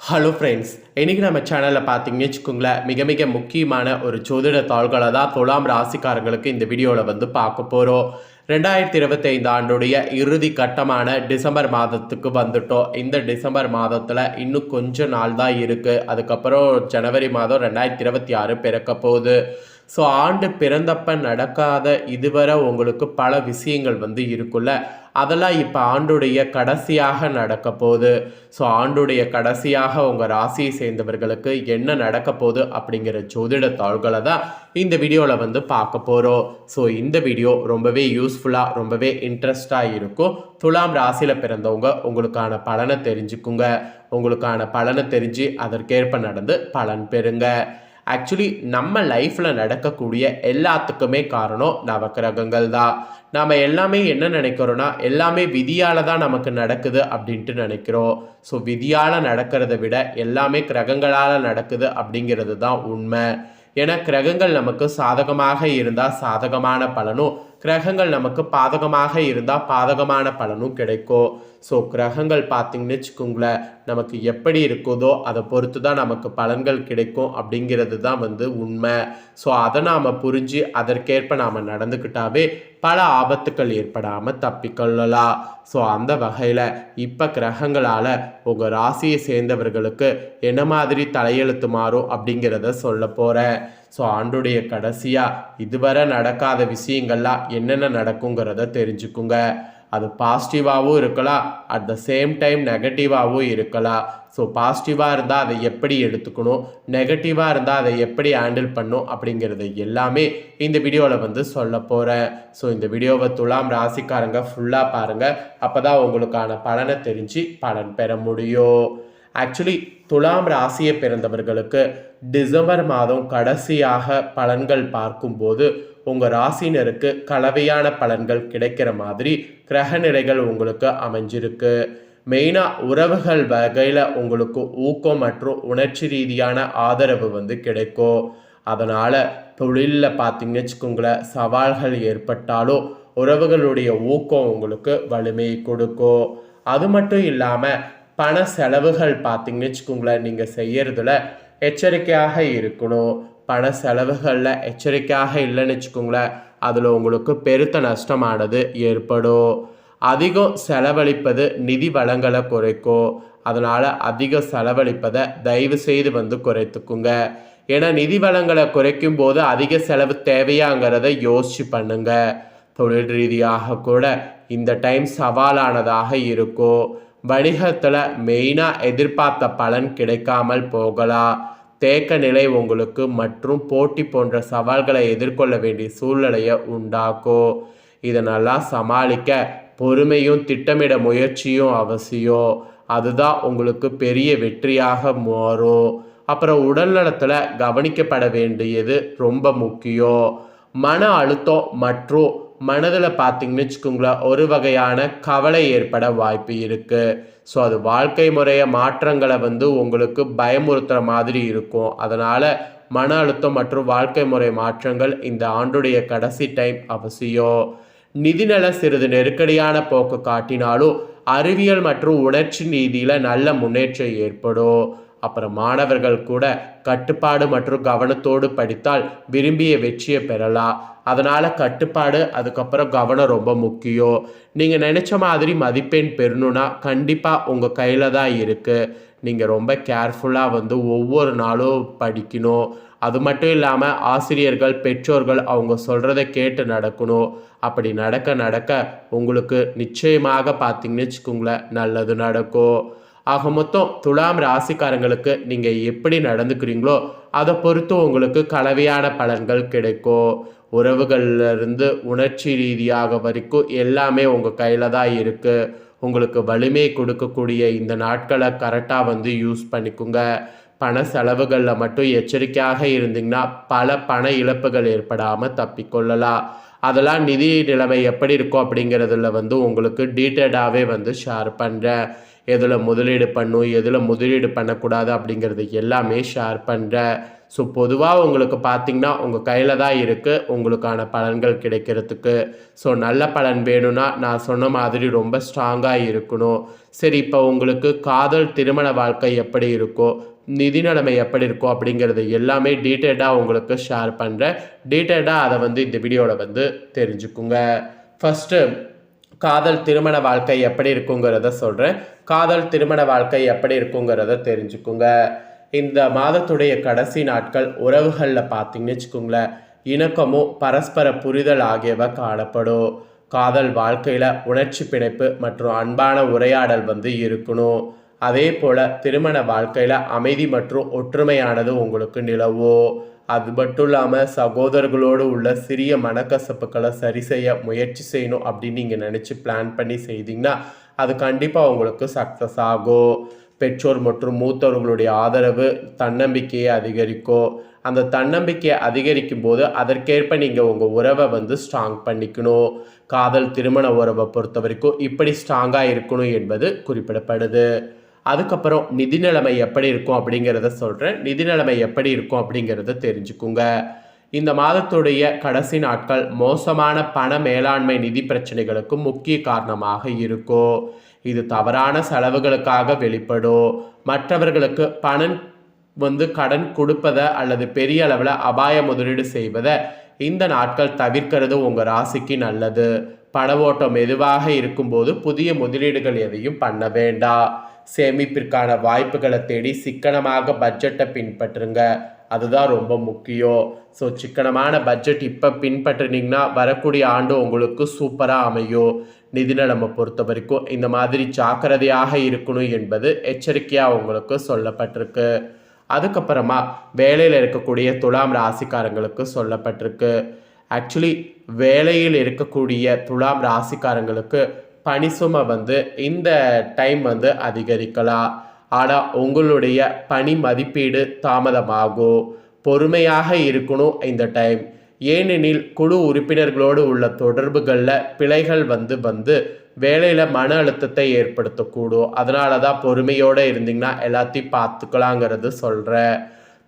Hello friends இன்றைக்கி நம்ம சேனலில் பார்த்தீங்கன்னு வச்சுக்கோங்களேன் மிக மிக முக்கியமான ஒரு ஜோதிட தாள்களை தான் துலாம் ராசிக்காரங்களுக்கு இந்த வீடியோவில் வந்து பார்க்க போகிறோம் ரெண்டாயிரத்தி இருபத்தைந்து ஆண்டுடைய இறுதி கட்டமான டிசம்பர் மாதத்துக்கு வந்துட்டோம். இந்த டிசம்பர் மாதத்தில் இன்னும் கொஞ்சம் நாள் தான் இருக்குது அதுக்கப்புறம் ஜனவரி மாதம் ரெண்டாயிரத்தி இருபத்தி ஆறு பிறக்க போகுது. ஸோ ஆண்டு பிறந்தப்ப நடக்காத இதுவரை உங்களுக்கு பல விஷயங்கள் வந்து இருக்குல்ல. அதெல்லாம் இப்போ ஆண்டுடைய கடைசியாக நடக்க போகுது. ஸோ ஆண்டுடைய கடைசியாக உங்கள் ராசியை சேர்ந்தவர்களுக்கு என்ன நடக்க போகுது அப்படிங்கிற ஜோதிட தாள்களை தான் இந்த வீடியோவில் வந்து பார்க்க போகிறோம் ஸோ இந்த வீடியோ ரொம்பவே யூஸ்ஃபுல்லாக ரொம்பவே இன்ட்ரெஸ்டாக இருக்கும். துலாம் ராசியில் பிறந்தவங்க உங்களுக்கான பலனை தெரிஞ்சுக்குங்க. உங்களுக்கான பலனை தெரிஞ்சு அதற்கேற்ப நடந்து பலன் பெறுங்க. ஆக்சுவலி நம்ம லைஃப்பில் நடக்கக்கூடிய எல்லாத்துக்குமே காரணம் நவக்கிரகங்கள் தான் நாம் எல்லாமே என்ன நினைக்கிறோன்னா எல்லாமே விதியால் தான் நமக்கு நடக்குது அப்படின்ட்டு நினைக்கிறோம். ஸோ விதியால் நடக்கிறத விட எல்லாமே கிரகங்களால் நடக்குது அப்படிங்கிறது தான் உண்மை. ஏன்னா கிரகங்கள் நமக்கு சாதகமாக இருந்தால் சாதகமான பலனும் கிரகங்கள் நமக்கு பாதகமாக இருந்தால் பாதகமான பலனும் கிடைக்கும். ஸோ கிரகங்கள் பார்த்தீங்கன்னு வச்சுக்கோங்களேன் நமக்கு எப்படி இருக்குதோ அதை பொறுத்து தான் நமக்கு பலன்கள் கிடைக்கும் அப்படிங்கிறது தான் வந்து உண்மை. ஸோ அதை நாம் புரிஞ்சு அதற்கேற்ப நாம் நடந்துக்கிட்டாவே பல ஆபத்துக்கள் ஏற்படாமல் தப்பிக்கொள்ளலாம். ஸோ அந்த வகையில் இப்போ கிரகங்களால் உங்கள் ராசியை சேர்ந்தவர்களுக்கு என்ன மாதிரி தலையெழுத்து மாறும் அப்படிங்கிறத சொல்ல போகிறேன் ஸோ ஆண்டுடைய கடைசியாக இதுவரை நடக்காத விஷயங்கள்லாம் என்னென்ன நடக்குங்கிறத தெரிஞ்சுக்குங்க. அது பாசிட்டிவாகவும் இருக்கலாம். அட் த சேம் டைம் நெகட்டிவாகவும் இருக்கலாம். ஸோ பாசிட்டிவாக இருந்தால் அதை எப்படி எடுத்துக்கணும்? நெகட்டிவாக இருந்தால் அதை எப்படி ஹேண்டில் பண்ணும்? அப்படிங்கிறது எல்லாமே இந்த வீடியோவில் வந்து சொல்ல போகிறேன் ஸோ இந்த வீடியோவை துலாம் ராசிக்காரங்க ஃபுல்லாக பாருங்கள் அப்போ தான் உங்களுக்கான பலனை தெரிஞ்சு பலன் பெற முடியும். ஆக்சுவலி துலாம் ராசியை பிறந்தவர்களுக்கு டிசம்பர் மாதம் கடைசியாக பலன்கள் பார்க்கும்போது உங்கள் ராசினருக்கு கலவையான பலன்கள் கிடைக்கிற மாதிரி கிரக நிலைகள் உங்களுக்கு அமைஞ்சிருக்கு. மெயினாக உறவுகள் வகையில் உங்களுக்கு ஊக்கம் மற்றும் உணர்ச்சி ரீதியான ஆதரவு வந்து கிடைக்கும். அதனால் தொழிலில் பார்த்தீங்கன்னு வச்சுக்கோங்களேன் சவால்கள் ஏற்பட்டாலும் உறவுகளுடைய ஊக்கம் உங்களுக்கு வலிமை கொடுக்கும். அது மட்டும் இல்லாமல் பண செலவுகள் பார்த்தீங்கன்னு வச்சுக்கோங்களேன் நீங்கள் செய்கிறதுல எச்சரிக்கையாக இருக்கணும். பண செலவுகளில் எச்சரிக்கையாக இல்லைன்னு வச்சுக்கோங்களேன் அதில் உங்களுக்கு பெருத்த நஷ்டமானது ஏற்படும். அதிகம் செலவழிப்பது நிதி வளங்களை குறைக்கும். அதனால் அதிக செலவழிப்பதை தயவு செய்து வந்து குறைத்துக்குங்க. ஏன்னா நிதி வளங்களை குறைக்கும் போது அதிக செலவு தேவையாங்கிறத யோசிச்சு பண்ணுங்க. தொழில் ரீதியாக கூட இந்த டைம் சவாலானதாக இருக்கும். வணிகத்தில் மெயினாக எதிர்பார்த்த பலன் கிடைக்காமல் போகலாம் தேக்க நிலை உங்களுக்கு மற்றும் போட்டி போன்ற சவால்களை எதிர்கொள்ள வேண்டிய சூழ்நிலையை உண்டாக்கும் இதனெல்லாம் சமாளிக்க பொறுமையும் திட்டமிட முயற்சியும் அவசியம் அதுதான் உங்களுக்கு பெரிய வெற்றியாக மாறும் அப்புறம் உடல்நலத்தில் கவனிக்கப்பட வேண்டியது ரொம்ப முக்கியம் மன அழுத்தம் மற்றும் மனதில் பார்த்தீங்கன்னு வச்சுக்கோங்களேன் ஒரு வகையான கவலை ஏற்பட வாய்ப்பு இருக்குது ஸோ அது வாழ்க்கை முறைய மாற்றங்களை வந்து உங்களுக்கு பயமுறுத்துகிற மாதிரி இருக்கும். அதனால் மன அழுத்தம் மற்றும் வாழ்க்கை முறை மாற்றங்கள் இந்த ஆண்டுடைய கடைசி டைம் அவசியம். நிதிநல சிறிது நெருக்கடியான போக்கு காட்டினாலும் அறிவியல் மற்றும் உணர்ச்சி நீதியில் நல்ல முன்னேற்றம் ஏற்படும். அப்புறம் மாணவர்கள் கூட கட்டுப்பாடு மற்றும் கவனத்தோடு படித்தால் விரும்பிய வெற்றியை பெறலாம். அதனால் கட்டுப்பாடு அதுக்கப்புறம் கவனம் ரொம்ப முக்கியம். நீங்கள் நினச்ச மாதிரி மதிப்பெண் பெறணுன்னா கண்டிப்பாக உங்கள் கையில் தான் இருக்குது நீங்கள் ரொம்ப கேர்ஃபுல்லாக வந்து ஒவ்வொரு நாளும் படிக்கணும். அது மட்டும் இல்லாமல் ஆசிரியர்கள் பெற்றோர்கள் அவங்க சொல்கிறத கேட்டு நடக்கணும். அப்படி நடக்க நடக்க உங்களுக்கு நிச்சயமாக பார்த்தீங்கன்னு வச்சுக்கோங்களேன் நல்லது நடக்கும். ஆக மொத்தம் துலாம் ராசிக்காரங்களுக்கு நீங்கள் எப்படி நடந்துக்கிறீங்களோ அதை பொறுத்து உங்களுக்கு கலவையான பலன்கள் கிடைக்கும். உறவுகள்லேருந்து உணர்ச்சி ரீதியாக வரைக்கும் எல்லாமே உங்கள் கையில் தான் இருக்குது உங்களுக்கு வலிமை கொடுக்கக்கூடிய இந்த நாட்களை கரெக்டாக வந்து யூஸ் பண்ணிக்கோங்க. பண செலவுகளில் மட்டும் எச்சரிக்கையாக இருந்தீங்கன்னா பல பண இழப்புகள் ஏற்படாமல் தப்பிக்கொள்ளலாம் அதெல்லாம் நிதி நிலைமை எப்படி இருக்கும் அப்படிங்கிறதுல வந்து உங்களுக்கு டீட்டெயிலாகவே வந்து ஷேர் பண்ணுறேன் எதில் முதலீடு பண்ணும் எதில் முதலீடு பண்ணக்கூடாது அப்படிங்கிறது எல்லாமே ஷேர் பண்ணுறேன் ஸோ பொதுவாக உங்களுக்கு பார்த்தீங்கன்னா உங்கள் கையில் தான் இருக்குது உங்களுக்கான பலன்கள் கிடைக்கிறதுக்கு. ஸோ நல்ல பலன் வேணும்னா நான் சொன்ன மாதிரி ரொம்ப ஸ்ட்ராங்காக இருக்கணும். சரி இப்போ உங்களுக்கு காதல் திருமண வாழ்க்கை எப்படி இருக்கோ நிதி நிலைமை எப்படி இருக்கும் அப்படிங்கிறது எல்லாமே டீட்டெயில்டாக உங்களுக்கு ஷேர் பண்ணுறேன் டீட்டெயில்டாக அதை வந்து இந்த வீடியோவில் வந்து தெரிஞ்சுக்குங்க. ஃபஸ்ட்டு காதல் திருமண வாழ்க்கை எப்படி இருக்குங்கிறத சொல்கிறேன் காதல் திருமண வாழ்க்கை எப்படி இருக்குங்கிறத தெரிஞ்சுக்குங்க. இந்த மாதத்துடைய கடைசி நாட்கள் உறவுகளில் பார்த்தீங்கன்னு வச்சுக்கோங்களேன். இணக்கமும் பரஸ்பர புரிதல் ஆகியவை காணப்படும். காதல் வாழ்க்கையில் உணர்ச்சி பிணைப்பு மற்றும் அன்பான உரையாடல் வந்து இருக்கணும். அதே போல் திருமண வாழ்க்கையில் அமைதி மற்றும் ஒற்றுமையானது உங்களுக்கு நிலவோ அது மட்டும் இல்லாமல் சகோதரர்களோடு உள்ள சிறிய மனக்கசப்புகளை சரி செய்ய முயற்சி செய்யணும் அப்படின்னு நீங்கள் நினச்சி பிளான் பண்ணி செய்தீங்கன்னா அது கண்டிப்பாக உங்களுக்கு சக்ஸஸ் ஆகும். பெற்றோர் மற்றும் மூத்தவர்களுடைய ஆதரவு தன்னம்பிக்கையை அதிகரிக்கும். அந்த தன்னம்பிக்கையை அதிகரிக்கும் போது அதற்கேற்ப நீங்கள் உங்கள் உறவை வந்து ஸ்ட்ராங் பண்ணிக்கணும். காதல் திருமண உறவை பொறுத்த வரைக்கும் இப்படி ஸ்ட்ராங்காக இருக்கணும் என்பது குறிப்பிடப்படுது. அதுக்கப்புறம் நிதி நிலைமை எப்படி இருக்கும் அப்படிங்கிறத சொல்கிறேன் நிதி நிலைமை எப்படி இருக்கும் அப்படிங்கிறத தெரிஞ்சுக்குங்க. இந்த மாதத்துடைய கடைசி நாட்கள் மோசமான பண மேலாண்மை நிதி பிரச்சனைகளுக்கு முக்கிய காரணமாக இருக்கும். இது தவறான செலவுகளுக்காக வெளிப்படும். மற்றவர்களுக்கு பணம் வந்து கடன் கொடுப்பதை அல்லது பெரிய அளவில் அபாய முதலீடு செய்வதை இந்த நாட்கள் தவிர்க்கிறது உங்கள் ராசிக்கு நல்லது. பண ஓட்டம் மெதுவாக இருக்கும்போது புதிய முதலீடுகள் எதையும் பண்ண வேண்டாம் சேமிப்பிற்கான வாய்ப்புகளை தேடி சிக்கனமாக பட்ஜெட்டை பின்பற்றுங்க. அதுதான் ரொம்ப முக்கியம். ஸோ சிக்கனமான பட்ஜெட் இப்போ பின்பற்றினீங்கன்னா வரக்கூடிய ஆண்டு உங்களுக்கு சூப்பராக அமையும். நிதிநலமை பொறுத்த வரைக்கும் இந்த மாதிரி ஜாக்கிரதையாக இருக்கணும் என்பது எச்சரிக்கையாக உங்களுக்கு சொல்லப்பட்டிருக்கு. அதுக்கப்புறமா வேலையில் இருக்கக்கூடிய துலாம் ராசிக்காரங்களுக்கு சொல்லப்பட்டிருக்கு. ஆக்சுவலி வேலையில் இருக்கக்கூடிய துலாம் ராசிக்காரங்களுக்கு பணிசுமை வந்து இந்த டைம் வந்து அதிகரிக்கலாம் ஆனால் உங்களுடைய பணி மதிப்பீடு தாமதமாகும் பொறுமையாக இருக்கணும் இந்த டைம் ஏனெனில் குழு உறுப்பினர்களோடு உள்ள தொடர்புகளில் பிழைகள் வந்து வந்து வேலையில் மன அழுத்தத்தை ஏற்படுத்தக்கூடும். அதனால தான் பொறுமையோடு இருந்தீங்கன்னா எல்லாத்தையும் பார்த்துக்கலாங்கிறது சொல்கிறேன்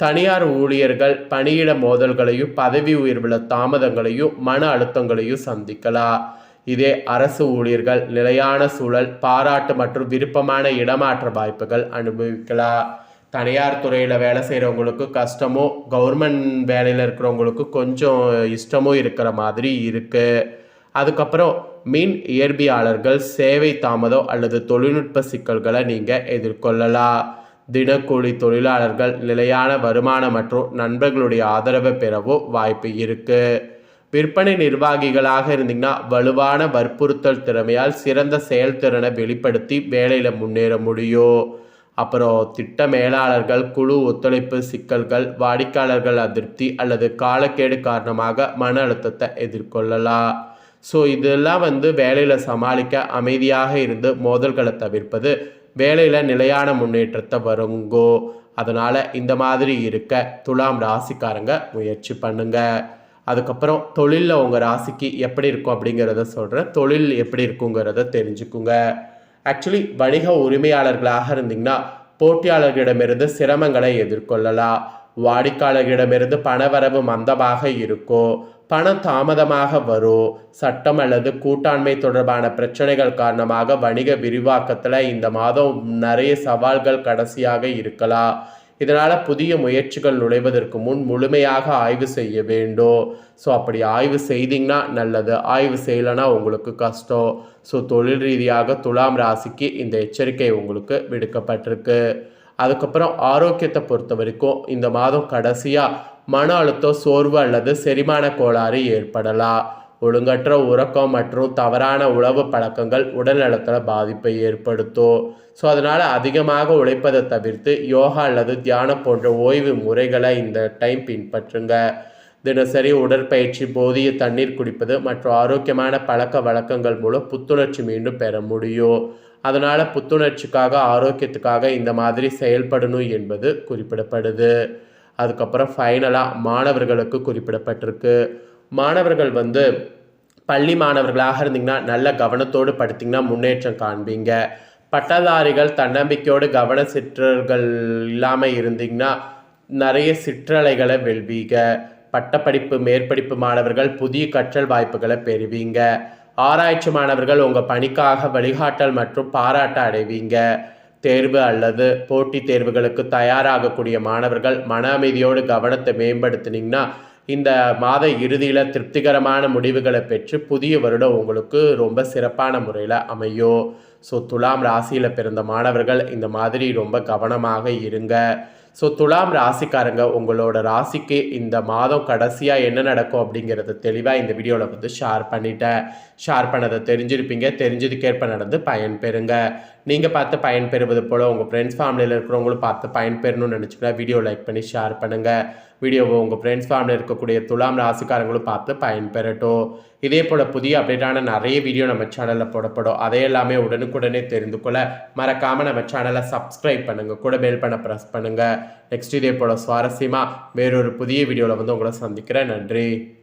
தனியார் ஊழியர்கள் பணியிட மோதல்களையும் பதவி உயர்வுல தாமதங்களையும் மன அழுத்தங்களையும் சந்திக்கலாம் இதே அரசு ஊழியர்கள் நிலையான சூழல் பாராட்டு மற்றும் விருப்பமான இடமாற்ற வாய்ப்புகள் அனுபவிக்கலாம் தனியார் துறையில் வேலை செய்கிறவங்களுக்கு கஷ்டமோ கவர்மெண்ட் வேலையில் இருக்கிறவங்களுக்கு கொஞ்சம் இஷ்டமும் இருக்கிற மாதிரி இருக்குது அதுக்கப்புறம் மீன் இயற்பியாளர்கள் சேவை தாமதம் அல்லது தொழில்நுட்ப சிக்கல்களை நீங்கள் எதிர்கொள்ளலாம் தினக்கூலி தொழிலாளர்கள் நிலையான வருமானம் மற்றும் நண்பர்களுடைய ஆதரவை பெறவோ வாய்ப்பு இருக்குது விற்பனை நிர்வாகிகளாக இருந்தீங்கன்னா வலுவான வற்புறுத்தல் திறமையால் சிறந்த செயல்திறனை வெளிப்படுத்தி வேலையில் முன்னேற முடியும். அப்புறம் திட்ட மேலாளர்கள் குழு ஒத்துழைப்பு சிக்கல்கள் வாடிக்கையாளர்கள் அதிருப்தி அல்லது காலக்கேடு காரணமாக மன அழுத்தத்தை எதிர்கொள்ளலாம். ஸோ இதெல்லாம் வந்து வேலையில் சமாளிக்க அமைதியாக இருந்து மோதல்களை தவிர்ப்பது வேலையில் நிலையான முன்னேற்றத்தை வருங்கோ. அதனால் இந்த மாதிரி இருக்க துலாம் ராசிக்காரங்க முயற்சி பண்ணுங்கள் அதுக்கப்புறம் தொழிலில் உங்கள் ராசிக்கு எப்படி இருக்கும் அப்படிங்கிறத சொல்கிறேன் தொழில் எப்படி இருக்குங்கிறத தெரிஞ்சுக்குங்க. ஆக்சுவலி வணிக உரிமையாளர்களாக இருந்தீங்கன்னா போட்டியாளர்களிடமிருந்து சிரமங்களை எதிர்கொள்ளலாம். வாடிக்கையாளர்களிடமிருந்து பணவரவு மந்தமாக இருக்கும் பணம் தாமதமாக வரும் சட்டம் அல்லது கூட்டாண்மை தொடர்பான பிரச்சனைகள் காரணமாக வணிக விரிவாக்கத்தில் இந்த மாதம் நிறைய சவால்கள் கடைசியாக இருக்கலாம் இதனால் புதிய முயற்சிகள் நுழைவதற்கு முன் முழுமையாக ஆய்வு செய்ய வேண்டும் ஸோ அப்படி ஆய்வு செய்தீங்கன்னா நல்லது. ஆய்வு செய்யலைன்னா உங்களுக்கு கஷ்டம். ஸோ தொழில் ரீதியாக துலாம் ராசிக்கு இந்த எச்சரிக்கை உங்களுக்கு விடுக்கப்பட்டிருக்கு. அதுக்கப்புறம் ஆரோக்கியத்தை பொறுத்த வரைக்கும் இந்த மாதம் கடைசியாக மன அழுத்தம் சோர்வு அல்லது செரிமான கோளாறு ஏற்படலாம். ஒழுங்கற்ற உறக்கம் மற்றும் தவறான உணவு பழக்கங்கள் உடல் நலத்தில் பாதிப்பை ஏற்படுத்தும். ஸோ அதனால் அதிகமாக உழைப்பதை தவிர்த்து யோகா அல்லது தியானம் போன்ற ஓய்வு முறைகளை இந்த டைம் பின்பற்றுங்க. தினசரி உடற்பயிற்சி போதிய தண்ணீர் குடிப்பது மற்றும் ஆரோக்கியமான பழக்க வழக்கங்கள் மூலம் புத்துணர்ச்சி மீண்டும் பெற முடியும். அதனால் புத்துணர்ச்சிக்காக ஆரோக்கியத்துக்காக இந்த மாதிரி செயல்படணும் என்பது குறிப்பிடப்படுது. அதுக்கப்புறம் ஃபைனலாக மாணவர்களுக்கு குறிப்பிடப்பட்டிருக்கு. மாணவர்கள் வந்து பள்ளி மாணவர்களாக இருந்தீங்கன்னா நல்ல கவனத்தோடு படுத்திங்கன்னா முன்னேற்றம் காண்பீங்க. பட்டதாரிகள் தன்னம்பிக்கையோடு கவன சிற்றர்கள் இல்லாமல் இருந்தீங்கன்னா நிறைய சிற்றலைகளை வெல்வீங்க. பட்டப்படிப்பு மேற்படிப்பு மாணவர்கள் புதிய கற்றல் வாய்ப்புகளை பெறுவீங்க. ஆராய்ச்சி மாணவர்கள் உங்கள் பணிக்காக வழிகாட்டல் மற்றும் பாராட்ட அடைவீங்க. தேர்வு அல்லது போட்டித் தேர்வுகளுக்கு தயாராகக்கூடிய மாணவர்கள் மன அமைதியோடு கவனத்தை மேம்படுத்தினீங்கன்னா இந்த மாத இறுதியில் திருப்திகரமான முடிவுகளை பெற்று புதிய வருடம் உங்களுக்கு ரொம்ப சிறப்பான முறையில் அமையும். ஸோ துலாம் ராசியில் பிறந்த மாணவர்கள் இந்த மாதிரி ரொம்ப கவனமாக இருங்க. ஸோ துலாம் ராசிக்காரங்க உங்களோட ராசிக்கு இந்த மாதம் கடைசியாக என்ன நடக்கும் அப்படிங்கிறத தெளிவாக இந்த வீடியோவில் வந்து ஷேர் பண்ணிட்டேன். ஷேர் பண்ணதை தெரிஞ்சிருப்பீங்க. தெரிஞ்சதுக்கேற்ப நடந்து பயன் பெறுங்க. நீங்கள் பார்த்து பயன்பெறுவது போல் உங்கள் ஃப்ரெண்ட்ஸ் ஃபேமிலியில் இருக்கிறவங்களும் பார்த்து பயன்பெறணும்னு நினச்சிங்கன்னா வீடியோ லைக் பண்ணி ஷேர் பண்ணுங்கள் வீடியோவை உங்கள் ஃப்ரெண்ட்ஸ் ஃபேமிலியில் இருக்கக்கூடிய துலாம் ராசிக்காரங்களும் பார்த்து பயன்பெறட்டும். இதே போல் புதிய அப்டேட்டான நிறைய வீடியோ நம்ம சேனலில் போடப்படும். அதை எல்லாமே உடனுக்குடனே தெரிந்து கொள்ள மறக்காமல் நம்ம சேனலை சப்ஸ்கிரைப் பண்ணுங்கள் கூட பெல் பண்ண ப்ரெஸ் பண்ணுங்கள் நெக்ஸ்ட் இதே போல் சுவாரஸ்யமாக வேறொரு புதிய வீடியோவில் வந்து உங்களை சந்திக்கிறேன். நன்றி.